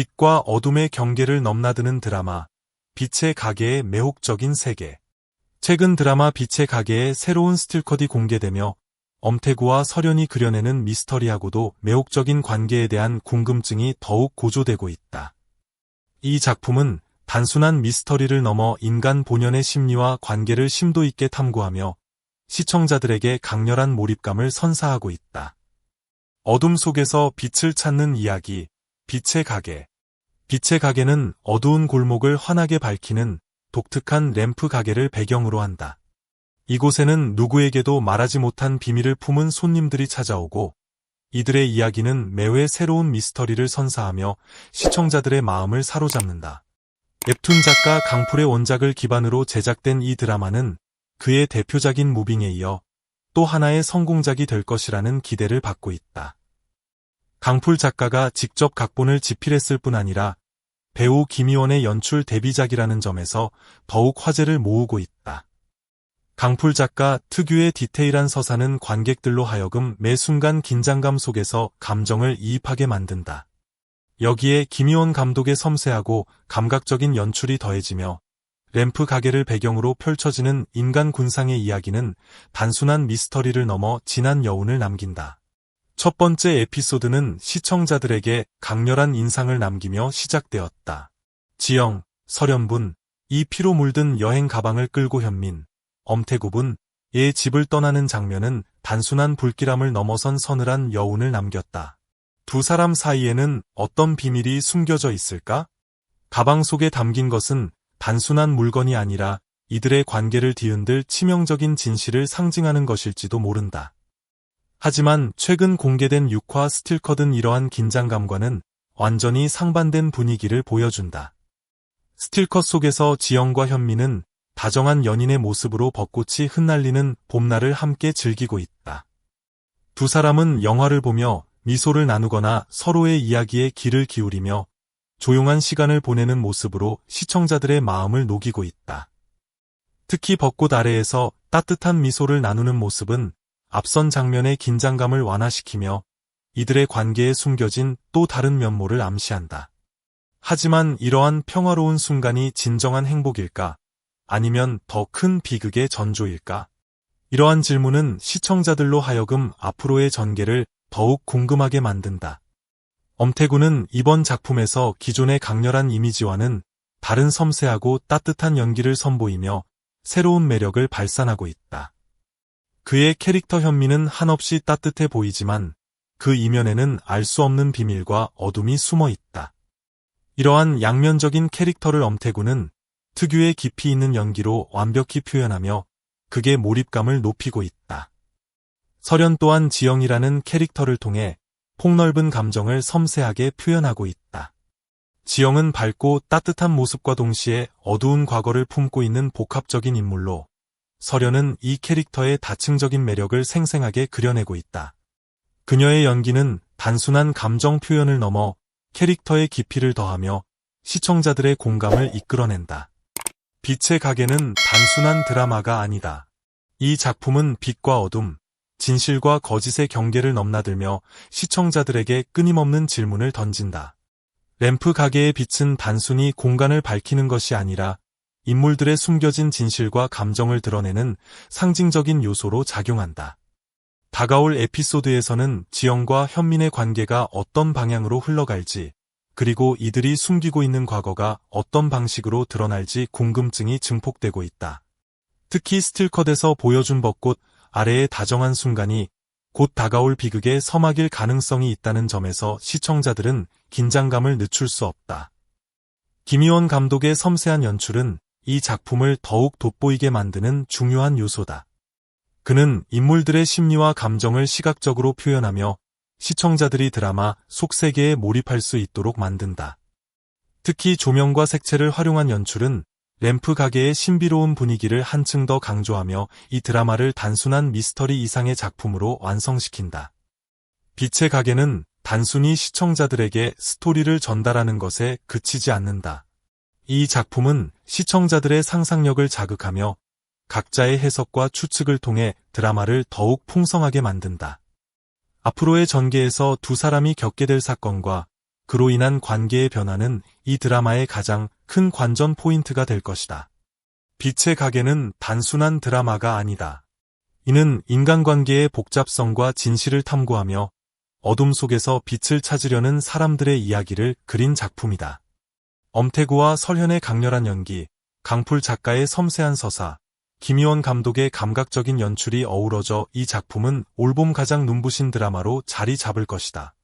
빛과 어둠의 경계를 넘나드는 드라마, 빛의 가게의 매혹적인 세계. 최근 드라마 빛의 가게의 새로운 스틸컷이 공개되며 엄태구와 설현이 그려내는 미스터리하고도 매혹적인 관계에 대한 궁금증이 더욱 고조되고 있다. 이 작품은 단순한 미스터리를 넘어 인간 본연의 심리와 관계를 심도 있게 탐구하며 시청자들에게 강렬한 몰입감을 선사하고 있다. 어둠 속에서 빛을 찾는 이야기, 빛의 가게. 빛의 가게는 어두운 골목을 환하게 밝히는 독특한 램프 가게를 배경으로 한다. 이곳에는 누구에게도 말하지 못한 비밀을 품은 손님들이 찾아오고 이들의 이야기는 매회 새로운 미스터리를 선사하며 시청자들의 마음을 사로잡는다. 웹툰 작가 강풀의 원작을 기반으로 제작된 이 드라마는 그의 대표작인 무빙에 이어 또 하나의 성공작이 될 것이라는 기대를 받고 있다. 강풀 작가가 직접 각본을 집필했을 뿐 아니라 배우 김희원의 연출 데뷔작이라는 점에서 더욱 화제를 모으고 있다. 강풀 작가 특유의 디테일한 서사는 관객들로 하여금 매 순간 긴장감 속에서 감정을 이입하게 만든다. 여기에 김희원 감독의 섬세하고 감각적인 연출이 더해지며 램프 가게를 배경으로 펼쳐지는 인간 군상의 이야기는 단순한 미스터리를 넘어 진한 여운을 남긴다. 첫 번째 에피소드는 시청자들에게 강렬한 인상을 남기며 시작되었다. 지영, 설현분, 이 피로 물든 여행 가방을 끌고 현민, 엄태구분, 의 집을 떠나는 장면은 단순한 불길함을 넘어선 서늘한 여운을 남겼다. 두 사람 사이에는 어떤 비밀이 숨겨져 있을까? 가방 속에 담긴 것은 단순한 물건이 아니라 이들의 관계를 뒤흔들 치명적인 진실을 상징하는 것일지도 모른다. 하지만 최근 공개된 6화 스틸컷은 이러한 긴장감과는 완전히 상반된 분위기를 보여준다. 스틸컷 속에서 지영과 현미는 다정한 연인의 모습으로 벚꽃이 흩날리는 봄날을 함께 즐기고 있다. 두 사람은 영화를 보며 미소를 나누거나 서로의 이야기에 귀를 기울이며 조용한 시간을 보내는 모습으로 시청자들의 마음을 녹이고 있다. 특히 벚꽃 아래에서 따뜻한 미소를 나누는 모습은 앞선 장면의 긴장감을 완화시키며 이들의 관계에 숨겨진 또 다른 면모를 암시한다. 하지만 이러한 평화로운 순간이 진정한 행복일까? 아니면 더 큰 비극의 전조일까? 이러한 질문은 시청자들로 하여금 앞으로의 전개를 더욱 궁금하게 만든다. 엄태구는 이번 작품에서 기존의 강렬한 이미지와는 다른 섬세하고 따뜻한 연기를 선보이며 새로운 매력을 발산하고 있다. 그의 캐릭터 현미는 한없이 따뜻해 보이지만 그 이면에는 알 수 없는 비밀과 어둠이 숨어 있다. 이러한 양면적인 캐릭터를 엄태구는 특유의 깊이 있는 연기로 완벽히 표현하며 그게 몰입감을 높이고 있다. 설현 또한 지영이라는 캐릭터를 통해 폭넓은 감정을 섬세하게 표현하고 있다. 지영은 밝고 따뜻한 모습과 동시에 어두운 과거를 품고 있는 복합적인 인물로 설현은 이 캐릭터의 다층적인 매력을 생생하게 그려내고 있다. 그녀의 연기는 단순한 감정 표현을 넘어 캐릭터의 깊이를 더하며 시청자들의 공감을 이끌어낸다. 빛의 가게는 단순한 드라마가 아니다. 이 작품은 빛과 어둠, 진실과 거짓의 경계를 넘나들며 시청자들에게 끊임없는 질문을 던진다. 램프 가게의 빛은 단순히 공간을 밝히는 것이 아니라 인물들의 숨겨진 진실과 감정을 드러내는 상징적인 요소로 작용한다. 다가올 에피소드에서는 지영과 현민의 관계가 어떤 방향으로 흘러갈지, 그리고 이들이 숨기고 있는 과거가 어떤 방식으로 드러날지 궁금증이 증폭되고 있다. 특히 스틸컷에서 보여준 벚꽃 아래의 다정한 순간이 곧 다가올 비극의 서막일 가능성이 있다는 점에서 시청자들은 긴장감을 늦출 수 없다. 김희원 감독의 섬세한 연출은 이 작품을 더욱 돋보이게 만드는 중요한 요소다. 그는 인물들의 심리와 감정을 시각적으로 표현하며 시청자들이 드라마 속 세계에 몰입할 수 있도록 만든다. 특히 조명과 색채를 활용한 연출은 램프 가게의 신비로운 분위기를 한층 더 강조하며 이 드라마를 단순한 미스터리 이상의 작품으로 완성시킨다. 빛의 가게는 단순히 시청자들에게 스토리를 전달하는 것에 그치지 않는다. 이 작품은 시청자들의 상상력을 자극하며 각자의 해석과 추측을 통해 드라마를 더욱 풍성하게 만든다. 앞으로의 전개에서 두 사람이 겪게 될 사건과 그로 인한 관계의 변화는 이 드라마의 가장 큰 관전 포인트가 될 것이다. 빛의 가게는 단순한 드라마가 아니다. 이는 인간관계의 복잡성과 진실을 탐구하며 어둠 속에서 빛을 찾으려는 사람들의 이야기를 그린 작품이다. 엄태구와 설현의 강렬한 연기, 강풀 작가의 섬세한 서사, 김희원 감독의 감각적인 연출이 어우러져 이 작품은 올봄 가장 눈부신 드라마로 자리 잡을 것이다.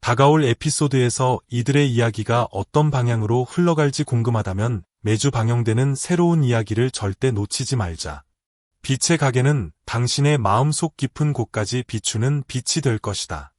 다가올 에피소드에서 이들의 이야기가 어떤 방향으로 흘러갈지 궁금하다면 매주 방영되는 새로운 이야기를 절대 놓치지 말자. 빛의 가게는 당신의 마음속 깊은 곳까지 비추는 빛이 될 것이다.